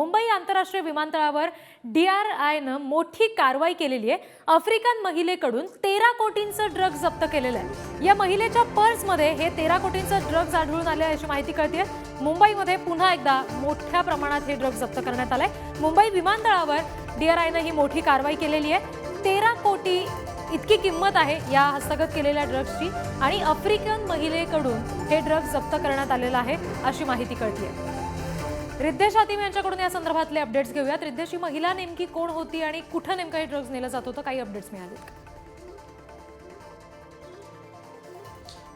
मुंबई आंतरराष्ट्रीय विमानतळावर D R आयनं मोठी कारवाई केलेली आहे. आफ्रिकन महिलेकडून तेरा कोटींचं ड्रग जप्त केलेलं आहे. या महिलेच्या पर्समध्ये हे तेरा कोटींचं ड्रग्ज आढळून आले अशी माहिती कळते मुंबईमध्ये पुन्हा एकदा मोठ्या प्रमाणात हे ड्रग्ज जप्त करण्यात आलंय. मुंबई विमानतळावर डी आर आयनं ही मोठी कारवाई केलेली आहे. तेरा कोटी इतकी किंमत आहे या हस्तगत केलेल्या ड्रग्सची आणि आफ्रिकन महिलेकडून हे ड्रग्ज जप्त करण्यात आलेलं आहे अशी माहिती कळतीये. रिद्धेश हातीम यांच्याकडून या संदर्भातले अपडेट्स घेऊयात. रिद्धेश ही महिला नेमकी कोण होती आणि कुठं नेमकं हे ड्रग्ज नेलं जात होतं? काही अपडेट्स मिळालेत.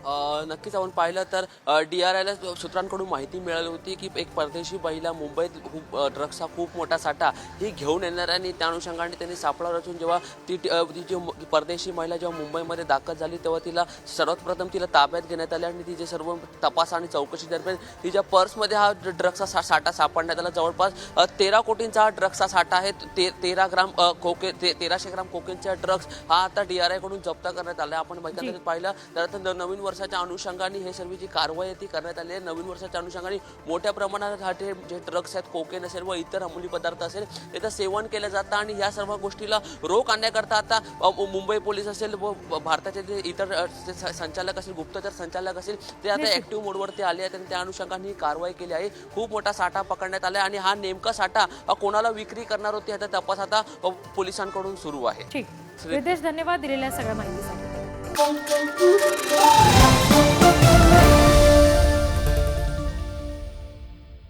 नक्कीच आपण पाहिलं तर डी आर आयला सूत्रांकडून माहिती मिळाली होती की एक परदेशी महिला मुंबईत खूप ड्रग्सचा खूप मोठा साठा ही घेऊन येणार आणि त्या अनुषंगाने त्यांनी सापळा रचून जेव्हा ती ती, जी परदेशी महिला जेव्हा मुंबईमध्ये दाखल झाली तेव्हा तिला सर्वात प्रथम तिला ताब्यात घेण्यात आले आणि तिचे सर्व तपास आणि चौकशी दरम्यान तिच्या पर्समध्ये हा ड्र- ड्रग्सचा सा साठा सापडण्यात आला जवळपास तेरा कोटींचा हा ड्रग्सचा साठा आहे ते तेरा ग्राम कोके ते तेराशे ग्राम कोकेनचा ड्रग्स हा आता डी आर आयकडून जप्त करण्यात आला आपण एकंदरीत पाहिलं तर नवीन वर्षाच्या अनुषंगाने हे सर्व जी कारवाई आहे ती करण्यात आली आहे. नवीन वर्षाच्या अनुषंगाने मोठ्या प्रमाणात हा ते जे ड्रग्स आहेत कोकेन असेल व इतर अंमली पदार्थ असेल त्याचं सेवन केलं जातं आणि या सर्व गोष्टीला रोख आणण्याकरता आता मुंबई पोलीस असेल व भारताचे जे इतर संचालक असेल गुप्तचर संचालक असेल ते आता ऍक्टिव्ह मोडवरती आले आहेत आणि त्या अनुषंगाने ही कारवाई केली आहे. खूप मोठा साठा पकडण्यात आला आहे आणि हा नेमका साठा कोणाला विक्री करणार होती याचा तपास आता पोलिसांकडून सुरू आहे. ठीक. धन्यवाद दिलेल्या सगळ्या माहितीसाठी.